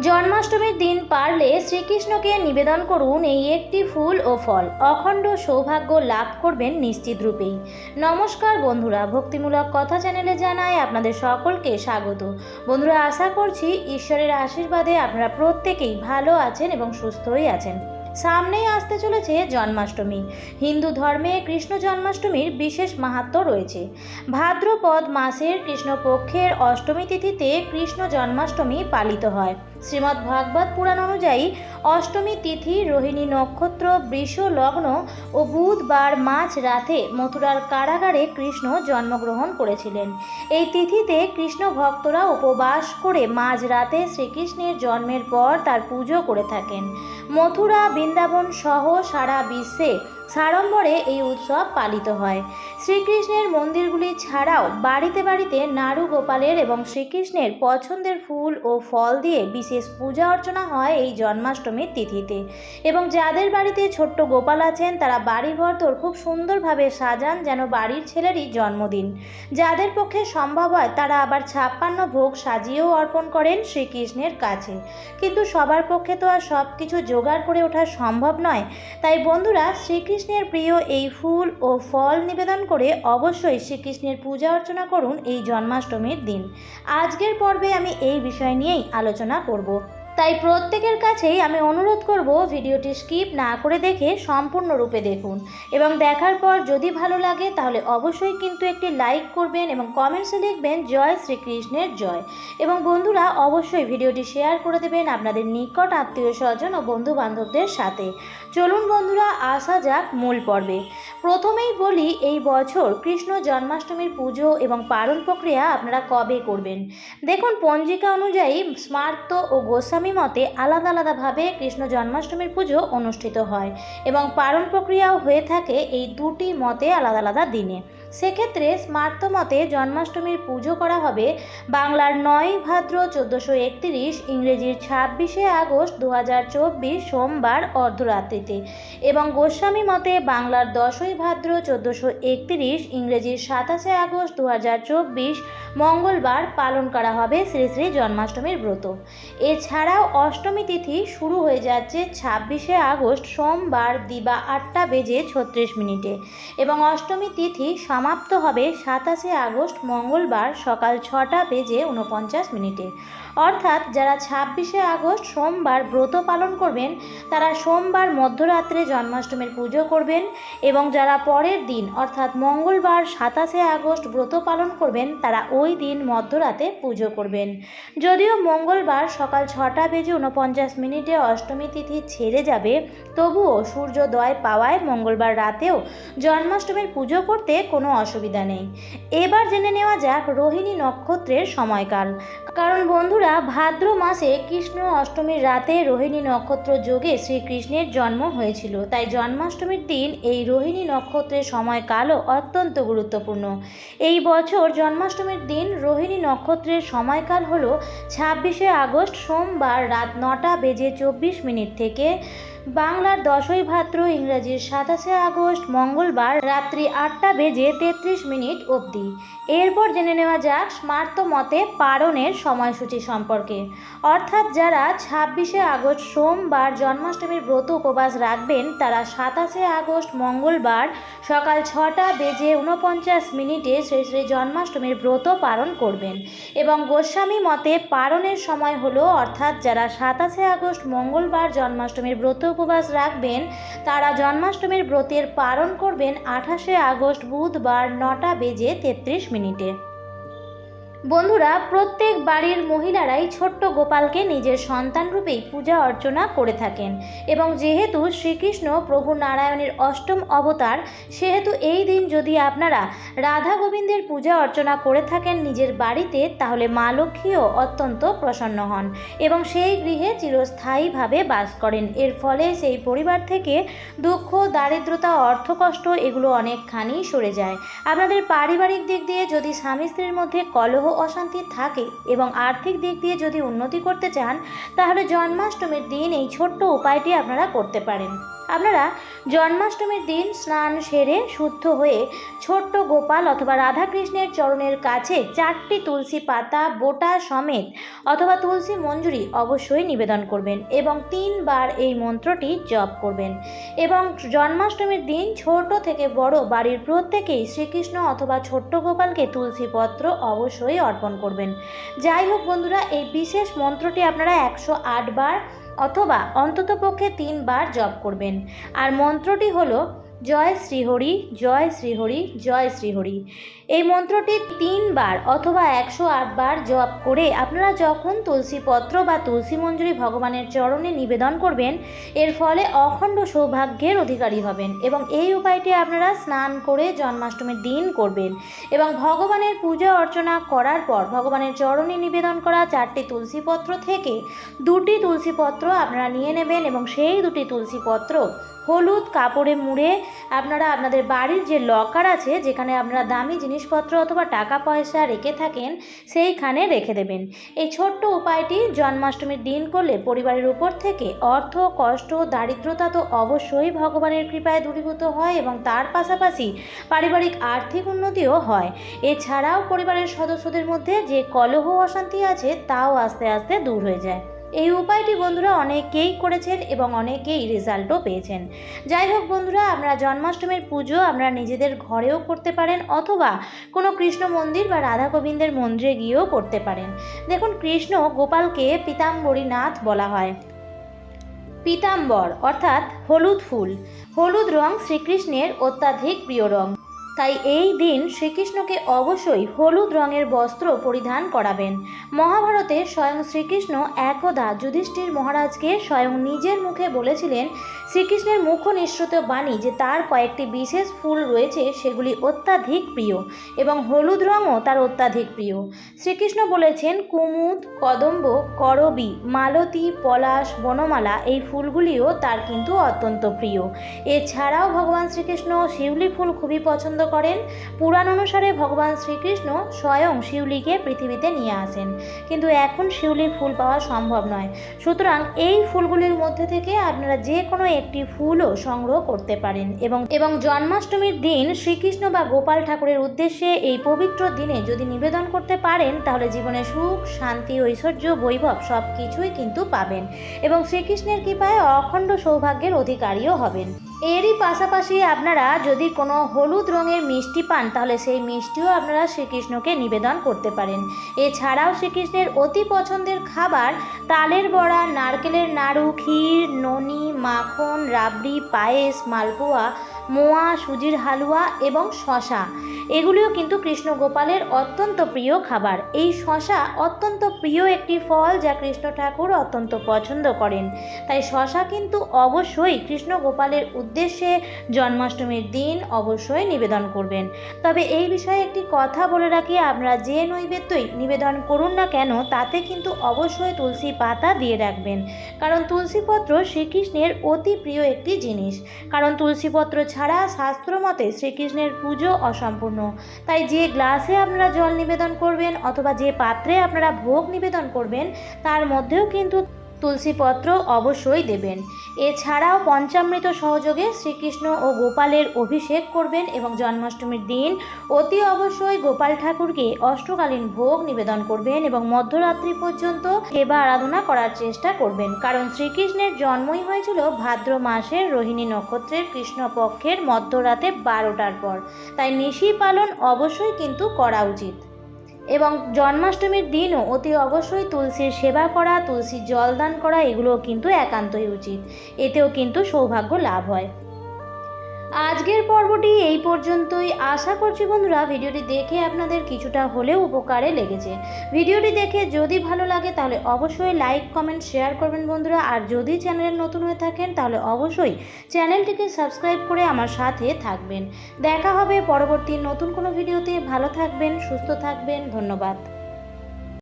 জন্মাষ্টমীর দিন পারলে শ্রীকৃষ্ণকে নিবেদন করুন এই একটি ফুল ও ফল। অখণ্ড সৌভাগ্য লাভ করবেন নিশ্চিত রূপেই। নমস্কার বন্ধুরা, ভক্তিমূলক কথা চ্যানেলে জানাই আপনাদের সকলকে স্বাগত। বন্ধুরা, আশা করছি ঈশ্বরের আশীর্বাদে আপনারা প্রত্যেকেই ভালো আছেন এবং সুস্থই আছেন। সামনেই আসতে চলেছে জন্মাষ্টমী। হিন্দু ধর্মে কৃষ্ণ জন্মাষ্টমীর বিশেষ মাহাত্ম রয়েছে। ভাদ্রপদ মাসের কৃষ্ণপক্ষের অষ্টমী তিথিতে কৃষ্ণ জন্মাষ্টমী পালিত হয়। শ্রীমদ্ ভাগবত পুরাণ অনুযায়ী অষ্টমী তিথি, রোহিণী নক্ষত্র, বৃষ লগ্ন ও বুধবার মাঝ রাতে মথুরার কারাগারে কৃষ্ণ জন্মগ্রহণ করেছিলেন। এই তিথিতে কৃষ্ণ ভক্তরা উপবাস করে মাঝ রাতে শ্রীকৃষ্ণের জন্মের পর তার পুজো করে থাকেন। মথুরা, বৃন্দাবন সহ সারা বিশ্বে সাড়ম্বরে এই উৎসব পালিত হয়। শ্রীকৃষ্ণের মন্দিরগুলি ছাড়াও বাড়িতে বাড়িতে নাড়ু গোপালের এবং শ্রীকৃষ্ণের পছন্দের ফুল ও ফল দিয়ে বিশেষ পূজা অর্চনা হয় এই জন্মাষ্টমীর তিথিতে। এবং যাদের বাড়িতে ছোট্ট গোপাল আছেন, তারা বাড়িঘর তোর খুব সুন্দরভাবে সাজান যেন বাড়ির ছেলেরই জন্মদিন। যাদের পক্ষে সম্ভব হয়, তারা আবার ছাপ্পান্ন ভোগ সাজিয়েও অর্পণ করেন শ্রীকৃষ্ণের কাছে। কিন্তু সবার পক্ষে তো আর সব কিছু জোগাড় করে ওঠা সম্ভব নয়। তাই বন্ধুরা শ্রীকৃষ্ণের প্রিয় এই ফুল ও ফল নিবেদন করে অবশ্যই শ্রীকৃষ্ণের পূজা অর্চনা করুন এই জন্মাষ্টমীর দিন। আজকের পর্বে আমি এই বিষয় নিয়েই আলোচনা করব। তাই প্রত্যেকের কাছেই আমি অনুরোধ করব ভিডিওটি স্কিপ না করে দেখে সম্পূর্ণরূপে দেখুন এবং দেখার পর যদি ভালো লাগে তাহলে অবশ্যই কিন্তু একটি লাইক করবেন এবং কমেন্টসে লিখবেন, জয় শ্রীকৃষ্ণের জয়। এবং বন্ধুরা, অবশ্যই ভিডিওটি শেয়ার করে দেবেন আপনাদের নিকট আত্মীয় স্বজন ও বন্ধু বান্ধবদের সাথে। চলুন বন্ধুরা, আসা যাক মূল পর্বে। প্রথমেই বলি, এই বছর কৃষ্ণ জন্মাষ্টমীর পুজো এবং পালন প্রক্রিয়া আপনারা কবে করবেন? দেখুন, পঞ্জিকা অনুযায়ী স্মার্ত ও গোস্বামী মতে আলাদা আলাদাভাবে কৃষ্ণ জন্মাষ্টমীর পুজো অনুষ্ঠিত হয় এবং পালন প্রক্রিয়াও হয়ে থাকে এই দুটি মতে আলাদা আলাদা দিনে। সেক্ষেত্রে স্মার্ত মতে জন্মাষ্টমীর পুজো করা হবে বাংলার নয় ভাদ্র চোদ্দোশো একত্রিশ ইংরেজির ছাব্বিশে আগস্ট দু চব্বিশ সোমবার অর্ধরাত্রিতে এবং গোস্বামী মতে বাংলার দশই ভাদ্র চোদ্দোশো একত্রিশ ইংরেজির সাতাশে আগস্ট দু হাজার চব্বিশ মঙ্গলবার পালন করা হবে শ্রী শ্রী জন্মাষ্টমীর ব্রত। এছাড়াও অষ্টমী তিথি শুরু হয়ে যাচ্ছে ছাব্বিশে আগস্ট সোমবার দিবা আটটা বেজে ছত্রিশ মিনিটে এবং অষ্টমী তিথি সমাপ্ত হবে সাতাশে আগস্ট মঙ্গলবার সকাল ছটা বেজে উনপঞ্চাশ মিনিটে। অর্থাৎ যারা ছাব্বিশে আগস্ট সোমবার ব্রত পালন করবেন, তারা সোমবার মধ্যরাত্রে জন্মাষ্টমীর পুজো করবেন এবং যারা পরের দিন, অর্থাৎ মঙ্গলবার সাতাশে আগস্ট ব্রত পালন করবেন, তারা ওই দিন মধ্যরাতে পুজো করবেন। যদিও মঙ্গলবার সকাল ছটা বেজে উনপঞ্চাশ মিনিটে অষ্টমী তিথি ছেড়ে যাবে, তবুও সূর্যোদয় পাওয়ায় মঙ্গলবার রাতেও জন্মাষ্টমীর পুজো করতে কোনো অসুবিধা নেই। এবার জেনে নেওয়া যাক রোহিণী নক্ষত্রের সময়কাল। কারণ বন্ধুরা, ভাদ্র মাসে কৃষ্ণ অষ্টমীর রাতে রোহিণী নক্ষত্র যোগে শ্রীকৃষ্ণের জন্ম হয়েছিল। তাই জন্মাষ্টমীর দিন এই রোহিণী নক্ষত্রের সময়কালও অত্যন্ত গুরুত্বপূর্ণ। এই বছর জন্মাষ্টমীর দিন রোহিণী নক্ষত্রের সময়কাল হল ছাব্বিশে আগস্ট সোমবার রাত নটা বেজে চব্বিশ মিনিট থেকে। বাংলার দশই ভাদ্র ইংরেজির সাতাশে আগস্ট মঙ্গলবার রাত্রি আটটা বেজে তেত্রিশ মিনিট অবধি। এরপর জেনে নেওয়া যাক স্মার্ত মতে পারণের সময়সূচি সম্পর্কে। অর্থাৎ যারা ছাব্বিশে আগস্ট সোমবার জন্মাষ্টমীর ব্রত উপবাস রাখবেন, তারা সাতাশে আগস্ট মঙ্গলবার সকাল ছটা বেজে উনপঞ্চাশ মিনিটে শ্রী শ্রী জন্মাষ্টমীর ব্রত পালন করবেন। এবং গোস্বামী মতে পারণের সময় হলো, অর্থাৎ যারা সাতাশে আগস্ট মঙ্গলবার জন্মাষ্টমীর ব্রত উপবাস রাখবেন, তারা জন্মাষ্টমীর ব্রতের পালন করবেন আঠাশে আগস্ট বুধবার নটা বেজে তেত্রিশ মিনিটে। বন্ধুরা, প্রত্যেক বাড়ির মহিলারাই ছোট্ট গোপালকে নিজের সন্তান রূপেই পূজা অর্চনা করে থাকেন এবং যেহেতু শ্রীকৃষ্ণ প্রভু নারায়ণের অষ্টম অবতার, সেহেতু এই দিন যদি আপনারা রাধা গোবিন্দের পূজা অর্চনা করে থাকেন নিজের বাড়িতে, তাহলে মা লক্ষ্মীও অত্যন্ত প্রসন্ন হন এবং সেই গৃহে চিরস্থায়ীভাবে বাস করেন। এর ফলে সেই পরিবার থেকে দুঃখ, দারিদ্রতা, অর্থকষ্ট এগুলো অনেকখানি সরে যায়। আপনাদের পারিবারিক দিক দিয়ে যদি স্বামী স্ত্রীর মধ্যে কলহ অশান্তি থাকে এবং আর্থিক দিক দিয়ে যদি উন্নতি করতে চান, তাহলে জন্মাষ্টমীর দিন এই ছোট্ট উপায়টি আপনারা করতে পারেন। আপনারা জন্মাষ্টমীর দিন স্নান সেরে শুদ্ধ হয়ে ছোট্ট গোপাল অথবা রাধাকৃষ্ণের চরণের কাছে চারটি তুলসী পাতা, বোটা সমেত অথবা তুলসী মঞ্জুরি অবশ্যই নিবেদন করবেন এবং তিনবার এই মন্ত্রটি জপ করবেন। এবং জন্মাষ্টমীর দিন ছোট থেকে বড় বাড়ির প্রত্যেকেই শ্রীকৃষ্ণ অথবা ছোট্ট গোপালকে তুলসী পত্র অবশ্যই অর্পণ করবেন। যাই হোক বন্ধুরা, এই বিশেষ মন্ত্রটি আপনারা একশো বার অথবা অন্ততপক্ষে তিনবার জপ করবেন। আর মন্ত্রটি হলো জয় শ্রীহরি জয় শ্রীহরি জয় শ্রীহরি। এই মন্ত্রটি তিনবার অথবা একশো আটবার জপ করে আপনারা যখন তুলসী পত্র বা তুলসী মঞ্জুরি ভগবানের চরণে নিবেদন করবেন, এর ফলে অখণ্ড সৌভাগ্যের অধিকারী হবেন এবং এই উপায়টি আপনারা স্নান করে জন্মাষ্টমীর দিন করবেন এবং ভগবানের পূজা অর্চনা করার পর ভগবানের চরণে নিবেদন করা চারটি তুলসী পত্র থেকে দুটি তুলসী পত্র আপনারা নিয়ে নেবেন এবং সেই দুটি তুলসী পত্র হলুদ কাপড়ে মুড়ে আপনারা আপনাদের বাড়ির যে লকার আছে, যেখানে আপনারা দামি জিনিসপত্র অথবা টাকা পয়সা রেখে থাকেন, সেইখানে রেখে দেবেন। এই ছোট্ট উপায়টি জন্মাষ্টমীর দিন করলে পরিবারের উপর থেকে অর্থ, কষ্ট, দারিদ্রতা তো অবশ্যই ভগবানের কৃপায় দূরীভূত হয় এবং তার পাশাপাশি পারিবারিক আর্থিক উন্নতিও হয়। এছাড়াও পরিবারের সদস্যদের মধ্যে যে কলহ অশান্তি আছে, তাও আস্তে আস্তে দূর হয়ে যায়। এই উপায়টি বন্ধুরা অনেকেই করেছেন এবং অনেকেই রেজাল্টও পেয়েছেন। যাই হোক বন্ধুরা, আমরা জন্মাষ্টমীর পুজো আমরা নিজেদের ঘরেও করতে পারেন অথবা কোনো কৃষ্ণ মন্দির বা রাধা গোবিন্দের মন্দিরে গিয়েও করতে পারেন। দেখুন, কৃষ্ণ গোপালকে পীতাম্বরীনাথ বলা হয়। পীতাম্বর অর্থাৎ হলুদ ফুল। হলুদ রং শ্রীকৃষ্ণের অত্যাধিক প্রিয় রং। তাই এই দিন শ্রীকৃষ্ণকে অবশ্যই হলুদ রঙের বস্ত্র পরিধান করাবেন। মহাভারতে স্বয়ং শ্রীকৃষ্ণ একদা যুধিষ্ঠির মহারাজকে স্বয়ং নিজের মুখে বলেছিলেন, শ্রীকৃষ্ণের মুখ নিঃসৃত বাণী যে তার কয়েকটি বিশেষ ফুল রয়েছে, সেগুলি অত্যাধিক প্রিয় এবং হলুদ রঙও তার অত্যাধিক প্রিয়। শ্রীকৃষ্ণ বলেছেন, কুমুদ, কদম্ব, করবী, মালতী, পলাশ, বনমালা এই ফুলগুলিও তার কিন্তু অত্যন্ত প্রিয়। এছাড়াও ভগবান শ্রীকৃষ্ণ শিউলি ফুল খুবই পছন্দ করেন। পুরাণ অনুসারে ভগবান শ্রীকৃষ্ণ স্বয়ং শিউলিকে পৃথিবীতে নিয়ে আসেন। কিন্তু এখন শিউলির ফুল পাওয়া সম্ভব নয়। সুতরাং এই ফুলগুলির মধ্যে থেকে আপনারা যে কোনো একটি ফুলও সংগ্রহ করতে পারেন এবং এবং জন্মাষ্টমীর দিন শ্রীকৃষ্ণ বা গোপাল ঠাকুরের উদ্দেশ্যে এই পবিত্র দিনে যদি নিবেদন করতে পারেন, তাহলে জীবনে সুখ, শান্তি, ঐশ্বর্য, বৈভব সব কিছুই কিন্তু পাবেন এবং শ্রীকৃষ্ণের কৃপায় অখণ্ড সৌভাগ্যের অধিকারীও হবেন। এরই পাশাপাশি আপনারা যদি কোনো হলুদ রঙের মিষ্টি পান, তাহলে সেই মিষ্টিও আপনারা শ্রীকৃষ্ণকে নিবেদন করতে পারেন। এছাড়াও শ্রীকৃষ্ণের অতি পছন্দের খাবার তালের বড়া, নারকেলের নাড়ু, ক্ষীর, ননি, মাখন, রাবড়ি, পায়েস, মালপোয়া, মোয়া, সুজির হালুয়া এবং শশা এগুলিও কিন্তু কৃষ্ণ গোপালের অত্যন্ত প্রিয় খাবার। এই শশা অত্যন্ত প্রিয় একটি ফল যা কৃষ্ণ ঠাকুর অত্যন্ত পছন্দ করেন। তাই শশা কিন্তু অবশ্যই কৃষ্ণ গোপালের উদ্দেশ্যে জন্মাষ্টমীর দিন অবশ্যই নিবেদন করবেন। তবে এই বিষয়ে একটি কথা বলে রাখি, আপনারা যে নৈবেদ্যই নিবেদন করুন না কেন, তাতে কিন্তু অবশ্যই তুলসী পাতা দিয়ে রাখবেন। কারণ তুলসীপত্র শ্রীকৃষ্ণের অতি প্রিয় একটি জিনিস। কারণ তুলসীপত্র ছাড়া শাস্ত্র মতে শ্রীকৃষ্ণের পুজো অসম্পূর্ণ তাই যে গ্লাসে আপনারা জল নিবেদন করবেন অথবা যে পাত্রে আপনারা ভোগ নিবেদন করবেন, তার মধ্যেও কিন্তু তুলসীপত্র অবশ্যই দেবেন। এছাড়াও পঞ্চামৃত সহযোগে শ্রীকৃষ্ণ ও গোপালের অভিষেক করবেন এবং জন্মাষ্টমীর দিন অতি অবশ্যই গোপাল ঠাকুরকে অষ্টকালীন ভোগ নিবেদন করবেন এবং মধ্যরাত্রি পর্যন্ত সেবা আরাধনা করার চেষ্টা করবেন। কারণ শ্রীকৃষ্ণের জন্মই হয়েছিল ভাদ্র মাসের রোহিণী নক্ষত্রের কৃষ্ণপক্ষের মধ্যরাতে বারোটার পর। তাই নিশি পালন অবশ্যই কিন্তু করা উচিত। এবং জন্মাষ্টমীর দিনও অতি অবশ্যই তুলসীর সেবা করা, তুলসীর জল দান করা, এগুলোও কিন্তু একান্তই উচিত। এতেও কিন্তু সৌভাগ্য লাভ হয়। আজকের পর্বটি এই পর্যন্তই। আশা করছি বন্ধুরা, ভিডিওটি দেখে আপনাদের কিছুটা হলেও উপকারে লেগেছে। ভিডিওটি দেখে যদি ভালো লাগে, তাহলে অবশ্যই লাইক, কমেন্ট, শেয়ার করবেন বন্ধুরা। আর যদি চ্যানেলে নতুন হয়ে থাকেন, তাহলে অবশ্যই চ্যানেলটিকে সাবস্ক্রাইব করে আমার সাথে থাকবেন। দেখা হবে পরবর্তী নতুন কোনো ভিডিওতে। ভালো থাকবেন, সুস্থ থাকবেন। ধন্যবাদ।